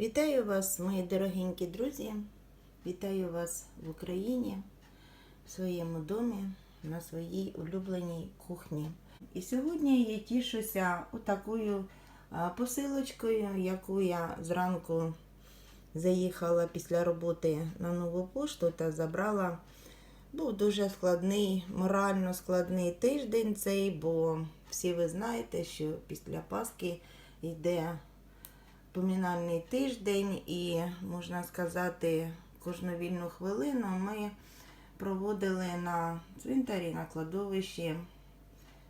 Вітаю вас, мої дорогенькі друзі. Вітаю вас в Україні, в своєму домі, на своїй улюбленій кухні. І сьогодні я тішуся отакою посилочкою, яку я зранку заїхала після роботи на нову пошту та забрала. Був дуже складний, морально складний тиждень цей, бо всі ви знаєте, що після Пасхи йде помінальний тиждень, і можна сказати, кожну вільну хвилину ми проводили на цвинтарі, на кладовищі,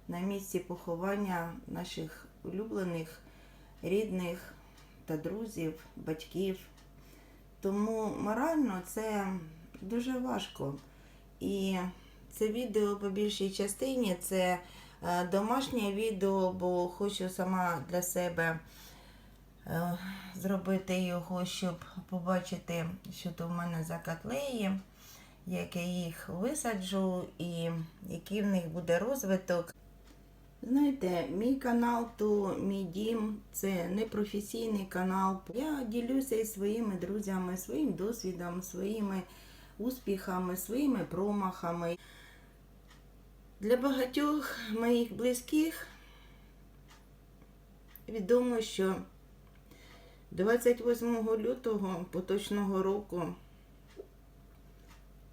на місці поховання наших улюблених, рідних та друзів, батьків. Тому морально це дуже важко. І це відео по більшій частині це е, домашнє відео, бо хочу сама для себе зробити його, щоб побачити, що то в мене за котлеї, як я їх висаджу і який в них буде розвиток. Знаєте, мій канал то мій дім, це не професійний канал. Я ділюся із своїми друзями, своїм досвідом, своїми успіхами, своїми промахами. Для багатьох моїх близьких відомо, що 28 лютого поточного року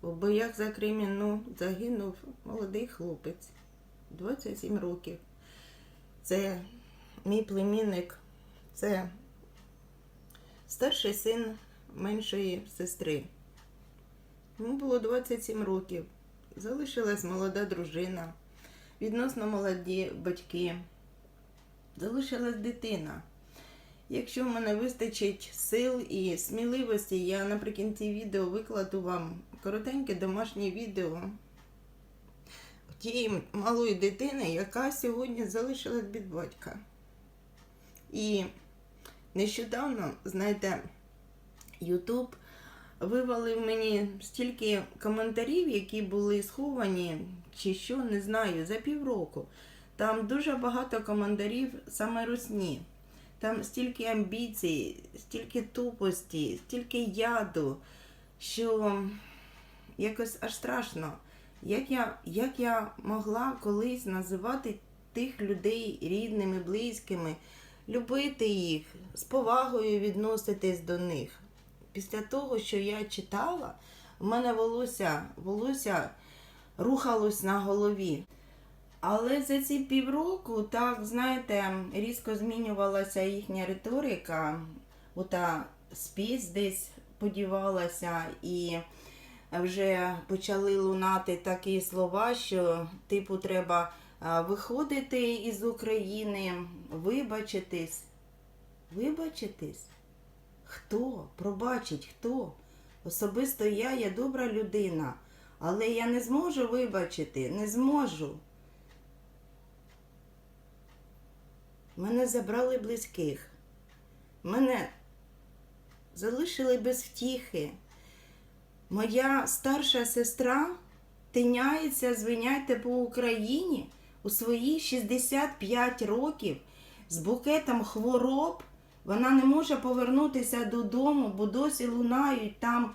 у боях за Кремінну загинув молодий хлопець 27 років. Це мій племінник, це старший син меншої сестри. Йому було 27 років. Залишилась молода дружина, відносно молоді батьки. Залишилась дитина. Якщо в мене вистачить сил і сміливості, я наприкінці відео викладу вам коротеньке домашнє відео тієї малої дитини, яка сьогодні залишилась від батька. І нещодавно, знаєте, Ютуб вивалив мені стільки коментарів, які були сховані, чи що, не знаю, за півроку. Там дуже багато коментарів саме русні. Там стільки амбіцій, стільки тупості, стільки яду, що якось аж страшно. Як я, як я могла колись називати тих людей рідними, близькими, любити їх, з повагою відноситись до них. Після того, що я читала, в мене волосся, волосся рухалось на голові. Але за ці півроку, так, знаєте, різко змінювалася їхня риторика, ота спіс десь подівалася, і вже почали лунати такі слова, що типу треба виходити із України, вибачитись. Вибачитись? Хто? Пробачить хто? Особисто я, я добра людина, але я не зможу вибачити, не зможу. Мене забрали близьких. Мене залишили без втіхи. Моя старша сестра тиняється, звиняйте по Україні у свої 65 років з букетом хвороб. Вона не може повернутися додому, бо досі лунають там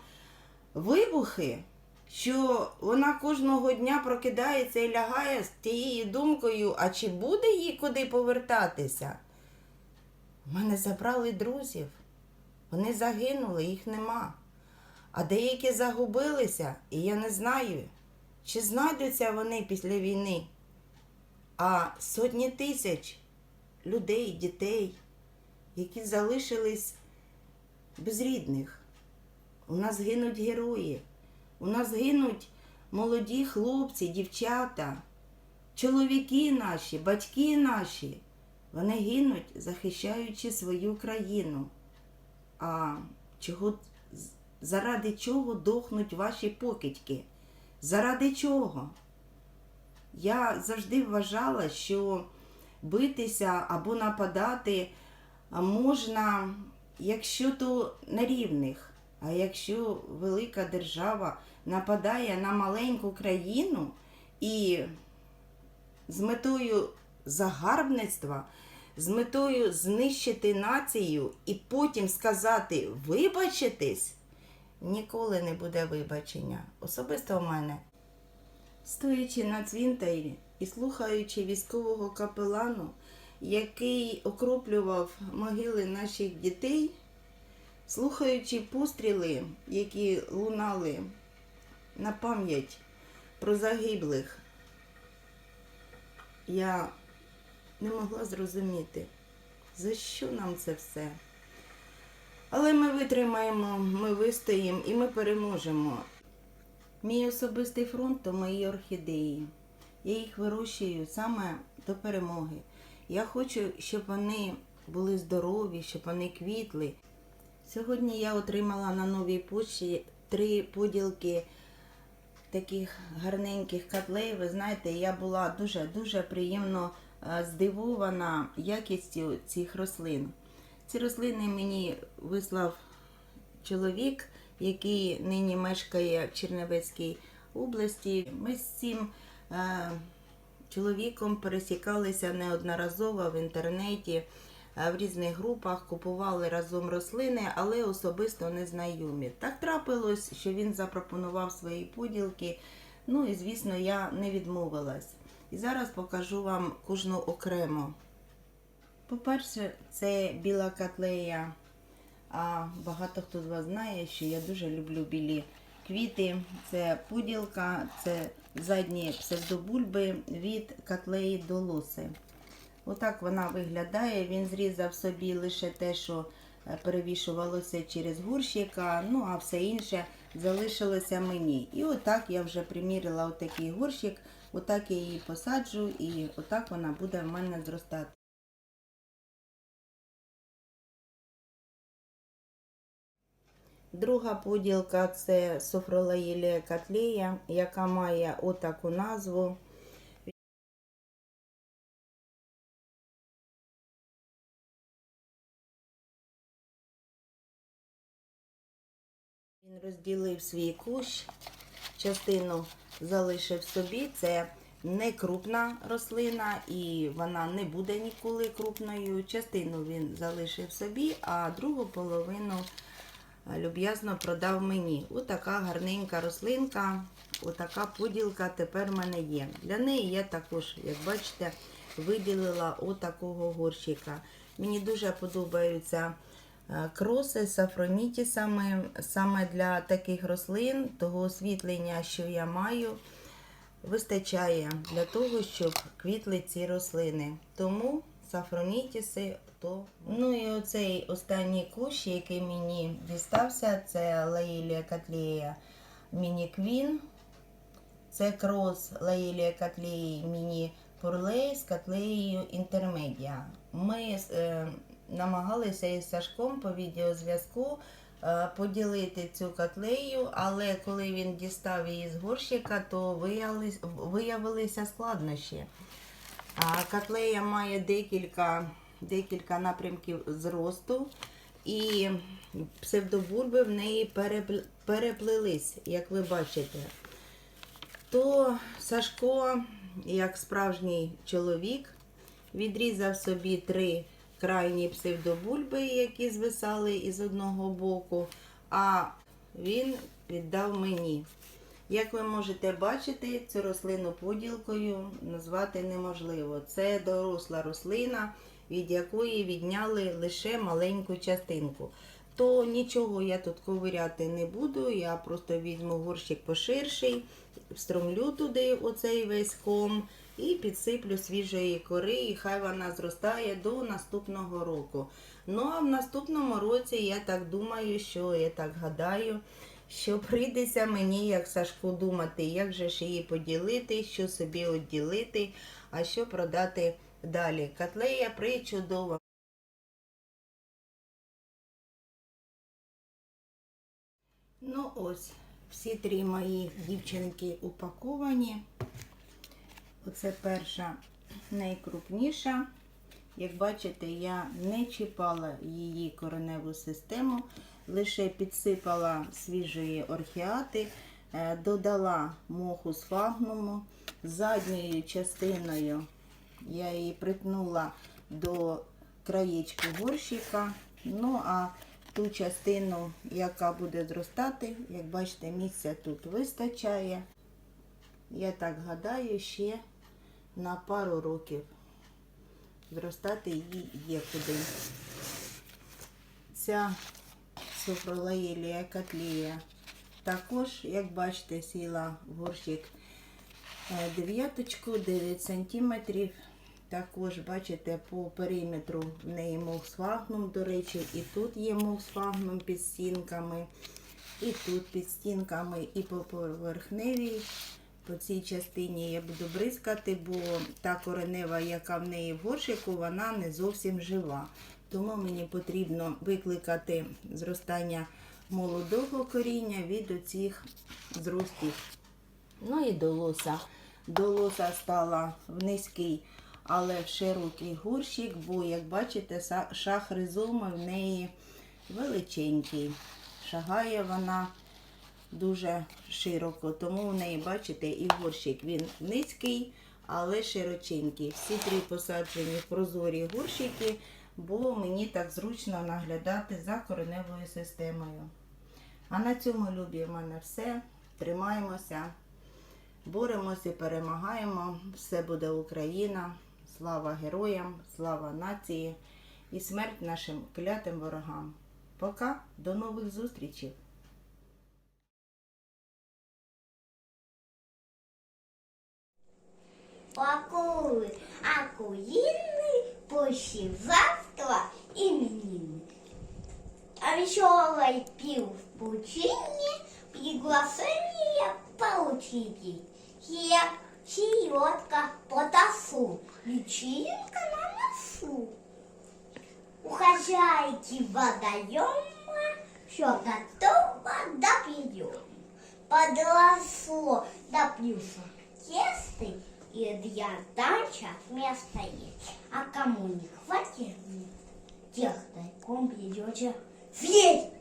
вибухи, що вона кожного дня прокидається і лягає з тією думкою, а чи буде їй куди повертатися? У мене забрали друзів. Вони загинули, їх нема. А деякі загубилися, і я не знаю, чи знайдуться вони після війни. А сотні тисяч людей, дітей, які залишились без рідних. У нас гинуть герої, у нас гинуть молоді хлопці, дівчата, чоловіки наші, батьки наші. Вони гинуть, захищаючи свою країну. А чого, заради чого дохнуть ваші покидьки? Заради чого? Я завжди вважала, що битися або нападати можна, якщо то на рівних. А якщо велика держава нападає на маленьку країну і з метою загарбництва, з метою знищити націю і потім сказати вибачитись, ніколи не буде вибачення. Особисто в мене. Стоячи на цвинтарі і слухаючи військового капелану, який окроплював могили наших дітей, слухаючи постріли, які лунали на пам'ять про загиблих, я не могла зрозуміти, за що нам це все. Але ми витримаємо, ми вистоїмо і ми переможемо. Мій особистий фронт то мої орхідеї. Я їх вирощую саме до перемоги. Я хочу, щоб вони були здорові, щоб вони квітли. Сьогодні я отримала на новій почті три поділки таких гарненьких котлей. Ви знаєте, я була дуже-дуже приємно е, здивована якістю цих рослин. Ці рослини мені вислав чоловік, який нині мешкає в Чернівецькій області. Ми з цим е, чоловіком пересікалися неодноразово в інтернеті, в різних групах, купували разом рослини, але особисто не знайомі. Так трапилось, що він запропонував свої поділки. Ну і звісно, я не відмовилась. І зараз покажу вам кожну окремо. По-перше, це біла котлея. А багато хто з вас знає, що я дуже люблю білі квіти. Це поділка, це задні псевдобульби від котлеї до лоси. Отак вона виглядає. Він зрізав собі лише те, що е, перевішувалося через горщика, ну а все інше залишилося мені. І отак я вже примірила отакий горщик, отак я її посаджу, і отак вона буде в мене зростати. Друга поділка це софролаїлія котлея, яка має отаку назву. Він розділив свій кущ, частину залишив собі. Це не крупна рослина і вона не буде ніколи крупною. Частину він залишив собі, а другу половину люб'язно продав мені. Отака гарненька рослинка, отака поділка тепер в мене є. Для неї я також, як бачите, виділила отакого горщика. Мені дуже подобаються е, кроси з сафронітісами. Саме для таких рослин, того освітлення, що я маю, вистачає для того, щоб квітли ці рослини. Тому сафронітіси то. Ну і оцей останній кущ, який мені дістався, це Лаїлія Котлея Міні Квін. Це крос Лаїлія Котлеї Міні Пурлей з котлеєю Інтермедіа. Ми е, намагалися із Сашком по відеозв'язку е, поділити цю котлею, але коли він дістав її з горщика, то виявилися складнощі. Котлея має декілька, декілька напрямків зросту, і псевдобульби в неї переплились, як ви бачите. То Сашко, як справжній чоловік, відрізав собі три крайні псевдобульби, які звисали із одного боку, а він віддав мені. Як ви можете бачити, цю рослину поділкою назвати неможливо. Це доросла рослина, від якої відняли лише маленьку частинку. То нічого я тут ковиряти не буду, я просто візьму горщик поширший, встромлю туди оцей весь ком і підсиплю свіжої кори, і хай вона зростає до наступного року. Ну а в наступному році я так думаю, що я так гадаю, що прийдеться мені, як Сашку, думати, як же ж її поділити, що собі відділити, а що продати далі. Котлея причудова. Ну ось, всі три мої дівчинки упаковані. Оце перша найкрупніша. Як бачите, я не чіпала її кореневу систему, лише підсипала свіжої орхіати, е, додала моху з фагнуму. Задньою частиною я її притнула до краєчку горщика. Ну а ту частину, яка буде зростати, як бачите, місця тут вистачає. Я так гадаю, ще на пару років зростати її є куди. Ця суфролаїлія котлія також, як бачите, сіла в горщик е, дев'яточку, 9 сантиметрів. Також, бачите, по периметру в неї мовсфагнум, до речі, і тут є мовсфагнум під стінками, і тут під стінками, і по поверхневій. По цій частині я буду бризкати, бо та коренева, яка в неї в горщику, вона не зовсім жива. Тому мені потрібно викликати зростання молодого коріння від оцих зростів. Ну і до лоса. До лоса стала в низький, але в широкий горщик, бо, як бачите, шах ризоми в неї величенький. Шагає вона дуже широко, тому в неї, бачите, і горщик він низький, але широченький. Всі три посаджені прозорі горщики, бо мені так зручно наглядати за кореневою системою. А на цьому любі в мене все. Тримаємося, боремося і перемагаємо. Все буде Україна. Слава героям, слава нації і смерть нашим клятим ворогам. Пока, до нових зустрічей! Акулы, акулины, послезавтра именины. А веселой пил в пучине приглашение получите. Я селедка потасу, вечеринка на носу. У хозяйки водоема все готово до приема. Подросло до плюса тесты и для дача места есть. А кому не хватит, тех тайком придете съесть.